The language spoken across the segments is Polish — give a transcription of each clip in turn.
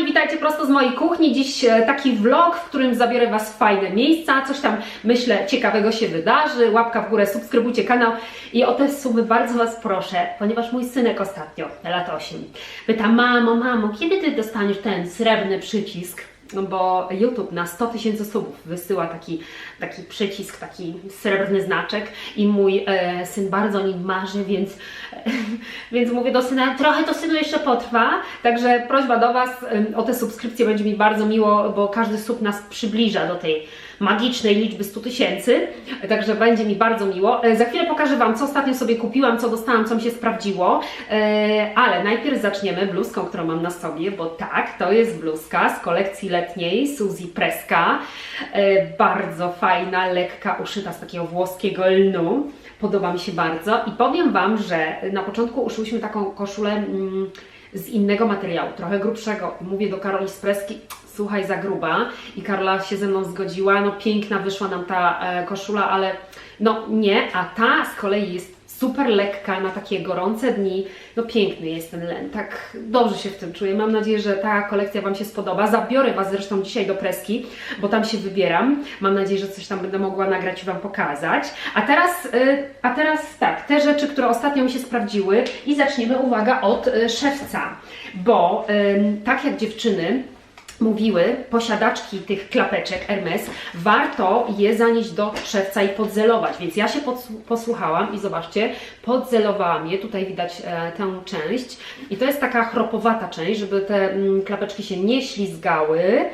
kochani, witajcie prosto z mojej kuchni. Dziś e, taki vlog, w którym zabiorę Was w fajne miejsca. Coś tam, myślę, ciekawego się wydarzy. Łapka w górę, subskrybujcie kanał. I o te suby bardzo Was proszę, ponieważ mój synek ostatnio, lat 8, pyta, mamo, mamo, kiedy Ty dostaniesz ten srebrny przycisk? No bo YouTube na 100 tysięcy subów wysyła taki, taki przycisk, taki srebrny znaczek i mój e, syn bardzo o nim marzy, więc, więc mówię do syna, trochę to synu jeszcze potrwa, także prośba do Was o te subskrypcje będzie mi bardzo miło, bo każdy sub nas przybliża do tej magicznej liczby 100 tysięcy, także będzie mi bardzo miło. E, Za chwilę pokażę Wam, co ostatnio sobie kupiłam, co dostałam, co mi się sprawdziło, E, ale najpierw zaczniemy bluzką, którą mam na sobie, bo tak, to jest bluzka z kolekcji letniej Suzy Preska, E, bardzo fajna, lekka, uszyta z takiego włoskiego lnu. Podoba mi się bardzo i powiem Wam, że na początku uszyłyśmy taką koszulę mm, z innego materiału, trochę grubszego. Mówię do Karoli Preski, słuchaj, za gruba. I Karla się ze mną zgodziła. No piękna wyszła nam ta e, koszula, ale no nie, a ta z kolei jest super lekka na takie gorące dni. No piękny jest ten len, tak dobrze się w tym czuję. Mam nadzieję, że ta kolekcja Wam się spodoba. Zabiorę Was zresztą dzisiaj do Preski, bo tam się wybieram. Mam nadzieję, że coś tam będę mogła nagrać i Wam pokazać. A teraz, y, a teraz tak, te rzeczy, które ostatnio mi się sprawdziły i zaczniemy, uwaga, od y, szewca, bo tak jak dziewczyny, mówiły posiadaczki tych klapeczek Hermes, warto je zanieść do szewca i podzelować. Więc ja się posłuchałam i zobaczcie, podzelowałam je. Tutaj widać e, tę część. I to jest taka chropowata część, żeby te mm, klapeczki się nie ślizgały.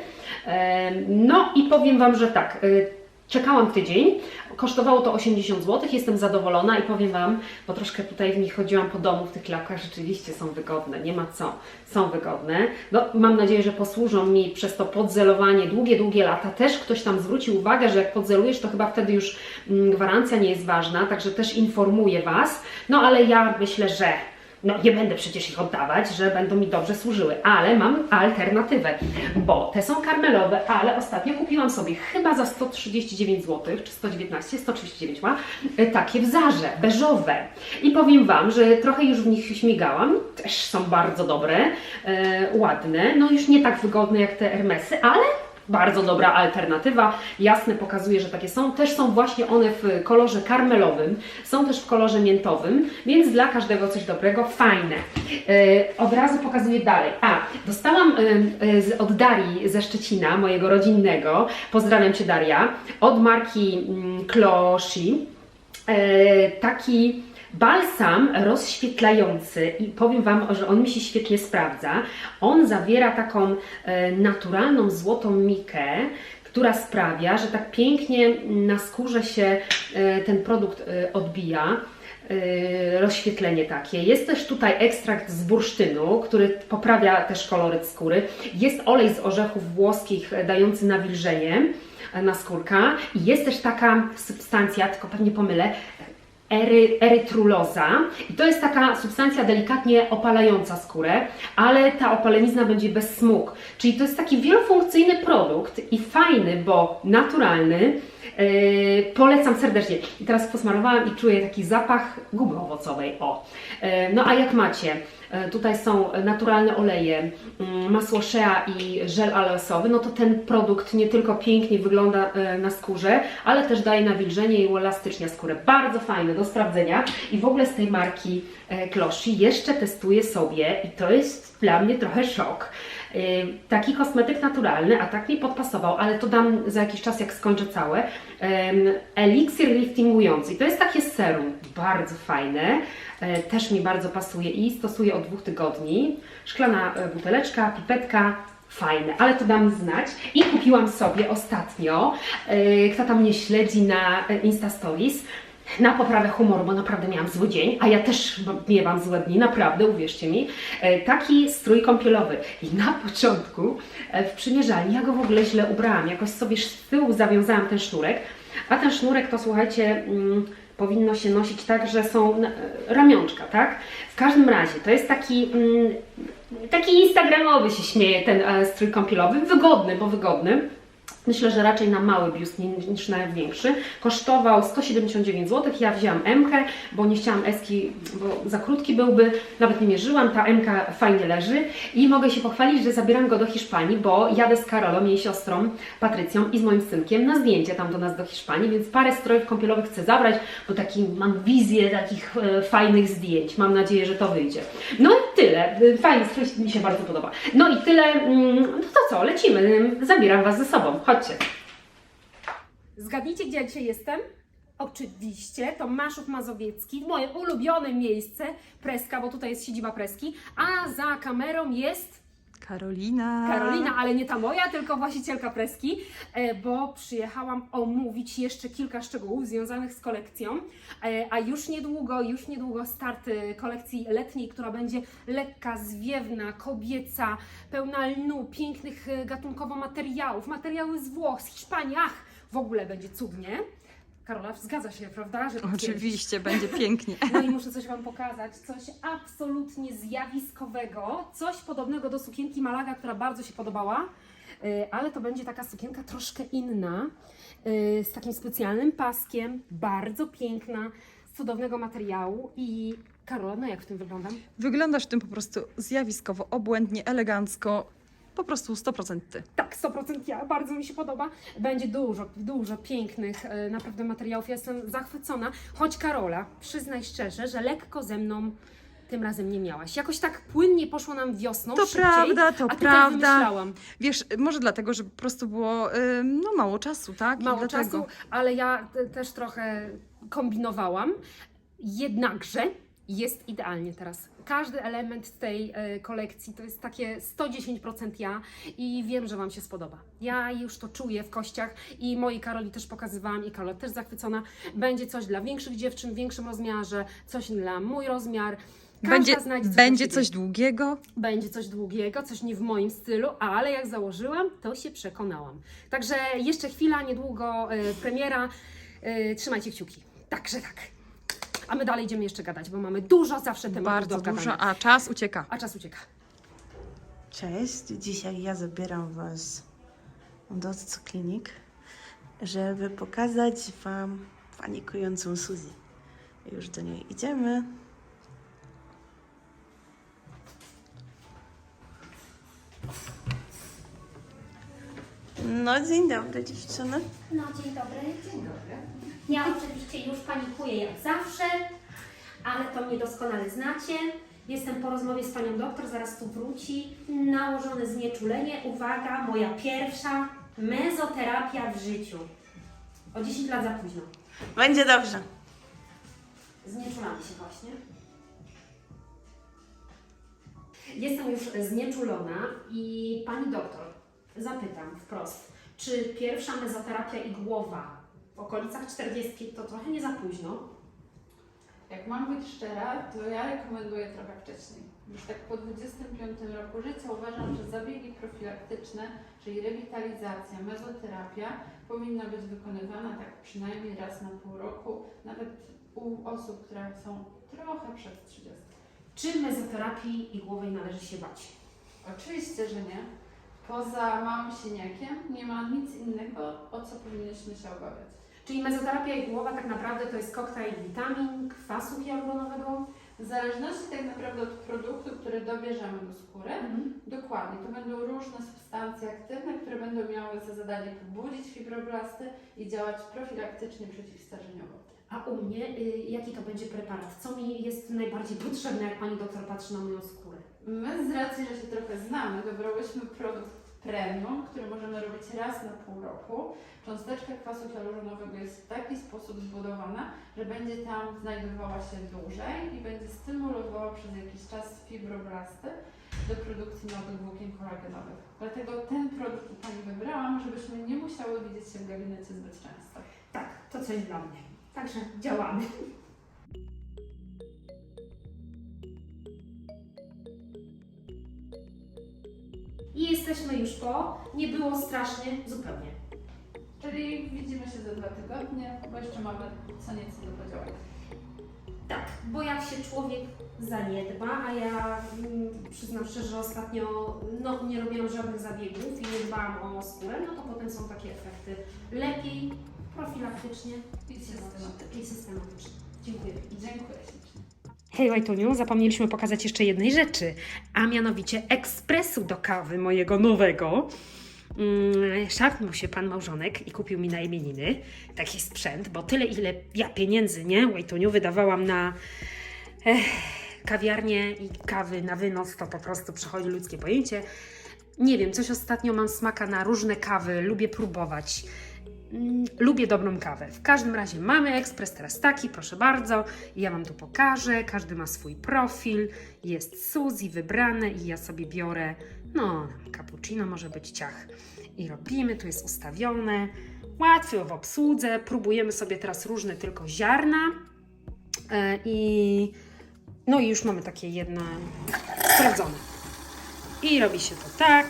E, no i powiem Wam, że tak. e, Czekałam tydzień, kosztowało to 80 zł, jestem zadowolona i powiem Wam, bo troszkę tutaj w nich chodziłam po domu w tych klapkach, rzeczywiście są wygodne, nie ma co, są wygodne. No, mam nadzieję, że posłużą mi przez to podzelowanie długie, długie lata. Też ktoś tam zwrócił uwagę, że jak podzelujesz, to chyba wtedy już mm, gwarancja nie jest ważna, także też informuję Was. No ale ja myślę, że no nie będę przecież ich oddawać, że będą mi dobrze służyły, ale mam alternatywę, bo te są karmelowe, ale ostatnio kupiłam sobie chyba za 139 zł, czy 119, 139 ma, e, takie w Zarze, beżowe. I powiem Wam, że trochę już w nich śmigałam, też są bardzo dobre, e, ładne, no już nie tak wygodne jak te Hermesy, ale bardzo dobra alternatywa. Jasne pokazuje, że takie są. Też są właśnie one w kolorze karmelowym, są też w kolorze miętowym, więc dla każdego coś dobrego, fajne. Yy, od razu pokazuję dalej. A, dostałam yy, yy, od Darii ze Szczecina, mojego rodzinnego, pozdrawiam Cię Daria, od marki mm, Closhi, e, taki balsam rozświetlający i powiem Wam, że on mi się świetnie sprawdza. On zawiera taką e, naturalną złotą mikę, która sprawia, że tak pięknie na skórze się e, ten produkt e, odbija. Rozświetlenie takie. Jest też tutaj ekstrakt z bursztynu, który poprawia też koloryt skóry. Jest olej z orzechów włoskich dający nawilżenie na skórka jest też taka substancja, tylko pewnie pomylę, ery, erytruloza i to jest taka substancja delikatnie opalająca skórę, ale ta opalenizna będzie bez smug. Czyli to jest taki wielofunkcyjny produkt i fajny, bo naturalny. Yy, polecam serdecznie. I teraz posmarowałam i czuję taki zapach gumy owocowej. O. Yy, no a jak macie? E, Tutaj są naturalne oleje, mm, masło shea i żel aloesowy, no to ten produkt nie tylko pięknie wygląda na skórze, ale też daje nawilżenie i uelastycznia skórę. Bardzo fajne do sprawdzenia i w ogóle z tej marki e, Closhi jeszcze testuję sobie i to jest dla mnie trochę szok. E, Taki kosmetyk naturalny, a tak mi podpasował, ale to dam za jakiś czas, jak skończę całe. Eliksir liftingujący. To jest takie serum, bardzo fajne. E, Też mi bardzo pasuje i stosuję od dwóch tygodni. Szklana e, buteleczka, pipetka, fajne, ale to dam znać. I kupiłam sobie ostatnio, e, kto tam mnie śledzi na e, Insta Stories, na poprawę humoru, bo naprawdę miałam zły dzień, a ja też miewam złe dni, naprawdę, uwierzcie mi, e, taki strój kąpielowy. I na początku e, w przymierzalni ja go w ogóle źle ubrałam, jakoś sobie z tyłu zawiązałam ten sznurek, a ten sznurek to słuchajcie, mm, powinno się nosić tak, że są na- ramionczka, tak? W każdym razie to jest taki, mm, taki instagramowy się śmieje ten e, strój kąpielowy, wygodny, bo wygodny. Myślę, że raczej na mały biust ni- niż na większy. Kosztował 179 zł. Ja wzięłam M, bo nie chciałam Eski, bo za krótki byłby. Nawet nie mierzyłam. Ta M fajnie leży. I mogę się pochwalić, że zabieram go do Hiszpanii, bo jadę z Karolą, jej siostrą Patrycją i z moim synkiem na zdjęcie tam do nas do Hiszpanii, więc parę strojów kąpielowych chcę zabrać, bo taki mam wizję takich e, fajnych zdjęć. Mam nadzieję, że to wyjdzie. No i tyle. E, Fajny strój mi się bardzo podoba. No i tyle. mm, No to co, lecimy. Zabieram Was ze sobą. Chodźcie. Zgadnijcie, gdzie ja dzisiaj jestem? Oczywiście, to Maszów Mazowiecki, moje ulubione miejsce, Preska, bo tutaj jest siedziba Preski, a za kamerą jest Karolina. Karolina, ale nie ta moja, tylko właścicielka Preski, e, bo przyjechałam omówić jeszcze kilka szczegółów związanych z kolekcją, e, a już niedługo, już niedługo start e, kolekcji letniej, która będzie lekka, zwiewna, kobieca, pełna lnu, pięknych gatunkowo materiałów, materiały z Włoch, z Hiszpanii, ach, w ogóle będzie cudnie. Karola, zgadza się, prawda? Że? Oczywiście, będzie pięknie. No i muszę coś Wam pokazać, coś absolutnie zjawiskowego, coś podobnego do sukienki Malaga, która bardzo się podobała, y, ale to będzie taka sukienka troszkę inna, y, z takim specjalnym paskiem, bardzo piękna, z cudownego materiału i Karola, no jak w tym wyglądam? Wyglądasz w tym po prostu zjawiskowo, obłędnie, elegancko. Po prostu 100% ty. Tak, 100% ja, bardzo mi się podoba. Będzie dużo, dużo pięknych e, naprawdę materiałów. Ja jestem zachwycona. Choć Karola, przyznaj szczerze, że lekko ze mną tym razem nie miałaś. Jakoś tak płynnie poszło nam wiosną, To szybciej, prawda, to a ty prawda. wymyślałam. Wiesz, może dlatego, że po prostu było ym, no, mało czasu, tak? I Mało dlatego. czasu, ale ja te, też trochę kombinowałam. Jednakże jest idealnie teraz. Każdy element tej e, kolekcji to jest takie 110% ja i wiem, że Wam się spodoba. Ja już to czuję w kościach i mojej Karoli też pokazywałam i Karola też zachwycona. Będzie coś dla większych dziewczyn w większym rozmiarze, coś dla mój rozmiar. Każda Będzie, znajdzie coś będzie coś długiego. Będzie coś długiego, coś nie w moim stylu, ale jak założyłam, to się przekonałam. Także jeszcze chwila, niedługo e, premiera. E, trzymajcie kciuki. Także tak. A my dalej idziemy jeszcze gadać, bo mamy dużo zawsze tematów do Bardzo obgadania. dużo, a czas ucieka. A czas ucieka. Cześć, dzisiaj ja zabieram Was do Klinik, żeby pokazać Wam panikującą Suzy. Już do niej idziemy. No, dzień dobry dziewczyny. No, dzień dobry. Dzień dobry. Ja oczywiście już panikuję jak zawsze, ale to mnie doskonale znacie. Jestem po rozmowie z panią doktor, zaraz tu wróci. Nałożone znieczulenie. Uwaga, moja pierwsza mezoterapia w życiu. O 10 lat za późno. Będzie dobrze. Znieczulamy się właśnie. Jestem już znieczulona i pani doktor, zapytam wprost, czy pierwsza mezoterapia igłowa w okolicach 40 to trochę nie za późno? Jak mam być szczera, to ja rekomenduję trochę wcześniej. Już tak po 25 roku życia uważam, że zabiegi profilaktyczne, czyli rewitalizacja, mezoterapia powinna być wykonywana tak przynajmniej raz na pół roku, nawet u osób, które są trochę przed 30. Czy mezoterapii igłowej należy się bać? Oczywiście, że nie. Poza małym siniakiem nie ma nic innego, o co powinniśmy się obawiać. Czyli mezoterapia igłowa tak naprawdę to jest koktajl witamin, kwasu hialuronowego? W zależności tak naprawdę od produktu, który dobierzemy do skóry, Dokładnie, to będą różne substancje aktywne, które będą miały za zadanie pobudzić fibroblasty i działać profilaktycznie przeciwstarzeniowo. A u mnie y, jaki to będzie preparat? Co mi jest najbardziej potrzebne, jak pani doktor patrzy na moją skórę? My z racji, że się trochę znamy, dobrałyśmy produkt premium, który możemy robić raz na pół roku. Cząsteczka kwasu hialuronowego jest w taki sposób zbudowana, że będzie tam znajdowała się dłużej i będzie stymulowała przez jakiś czas fibroblasty do produkcji nowych włókien kolagenowych. Dlatego ten produkt Pani wybrałam, żebyśmy nie musiały widzieć się w gabinecie zbyt często. Tak, to coś dla mnie. Także działamy. Jesteśmy już po. Nie było strasznie, zupełnie. Czyli widzimy się za dwa tygodnie, bo jeszcze mamy co nieco do podziałania. Tak, bo jak się człowiek zaniedba, a ja mm, przyznam szczerze, że ostatnio no, nie robiłam żadnych zabiegów i nie dbałam o skórę, no to potem są takie efekty. Lepiej profilaktycznie I systematycznie. i systematycznie. Dziękuję. Dziękuję ślicznie. Hej Łajtuniu, zapomnieliśmy pokazać jeszcze jednej rzeczy, a mianowicie ekspresu do kawy mojego nowego. Mm, Szarpnął się pan małżonek i kupił mi na imieniny taki sprzęt, bo tyle ile ja pieniędzy, nie, Łajtuniu, wydawałam na eh, kawiarnię i kawy na wynos, to po prostu przechodzi ludzkie pojęcie. Nie wiem, coś ostatnio mam smaka na różne kawy, lubię próbować. Mm, Lubię dobrą kawę. W każdym razie mamy ekspres teraz taki, proszę bardzo. Ja Wam tu pokażę. Każdy ma swój profil. Jest Suzy wybrane i ja sobie biorę, no, cappuccino może być ciach. I robimy, tu jest ustawione. Łatwe w obsłudze. Próbujemy sobie teraz różne tylko ziarna. E, I no i już mamy takie jedno sprawdzone. I robi się to tak.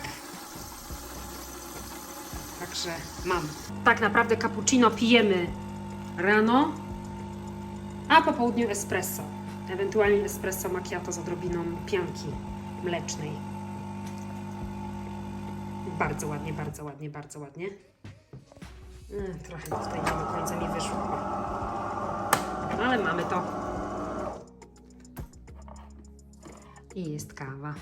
Także mam. Tak naprawdę cappuccino pijemy rano, a po południu espresso. Ewentualnie espresso macchiato z odrobiną pianki mlecznej. Bardzo ładnie, bardzo ładnie, bardzo ładnie. Mm, Trochę tutaj nie do końca mi wyszło. Ale mamy to. I jest kawa.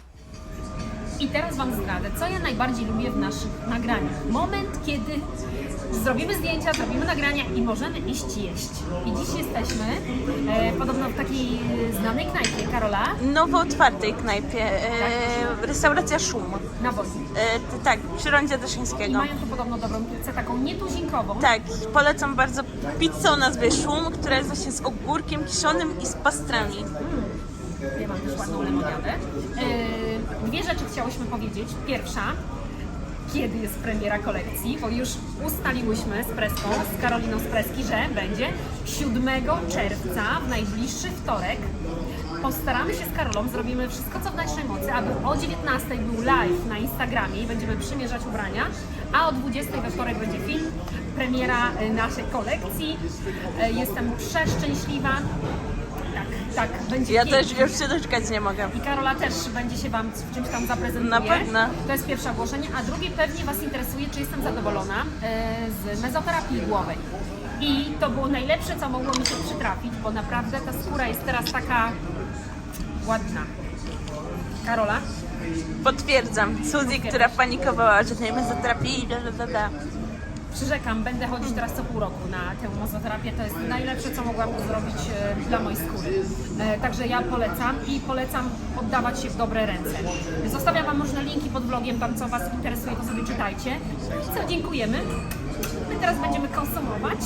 I teraz Wam zdradzę, co ja najbardziej lubię w naszych nagraniach. Moment, kiedy zrobimy zdjęcia, zrobimy nagrania i możemy iść jeść. I dziś jesteśmy e, podobno w takiej znanej knajpie Karola Nowo otwartej knajpie, e, restauracja Szum. na Woli. E, tak, przy rondzie I Daszyńskiego. mają tu podobno dobrą pizzę, taką nietuzinkową. Tak, polecam bardzo pizzę o nazwie Szum, która jest właśnie z ogórkiem kiszonym i z pastrami. Ja mam też ładną lemoniadę. E, dwie rzeczy chciałyśmy powiedzieć. Pierwsza, kiedy jest premiera kolekcji, bo już ustaliłyśmy z Preską, z Karoliną z Preski, że będzie 7 czerwca, w najbliższy wtorek. Postaramy się z Karolą, zrobimy wszystko co w naszej mocy, aby o 19 był live na Instagramie i będziemy przymierzać ubrania, a o 20 we wtorek będzie film, premiera naszej kolekcji. E, Jestem przeszczęśliwa. Tak, będzie Ja pięknie. też już się doczekać nie mogę. I Karola też będzie się Wam w czymś tam zaprezentuje. Na pewno. To jest pierwsze ogłoszenie. A drugie pewnie Was interesuje, czy jestem zadowolona e, z mezoterapii głowej. I to było najlepsze, co mogło mi się przytrafić, bo naprawdę ta skóra jest teraz taka ładna. Karola? Potwierdzam. Suzy, która panikowała, że nie ma zaterapii i da, da, da, da. Przyrzekam, będę chodzić teraz co pół roku na tę mezoterapię. To jest najlepsze, co mogłam zrobić e, dla mojej skóry. E, także ja polecam i polecam oddawać się w dobre ręce. Zostawiam Wam różne linki pod vlogiem, tam co Was interesuje, to sobie czytajcie. I co, dziękujemy. My teraz będziemy konsumować.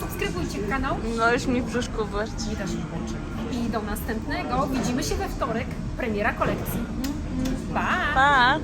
Subskrybujcie kanał. No już mi brzuszku wyrci. Mi też kurczę. I do następnego. Widzimy się we wtorek. Premiera kolekcji. Pa! Pa!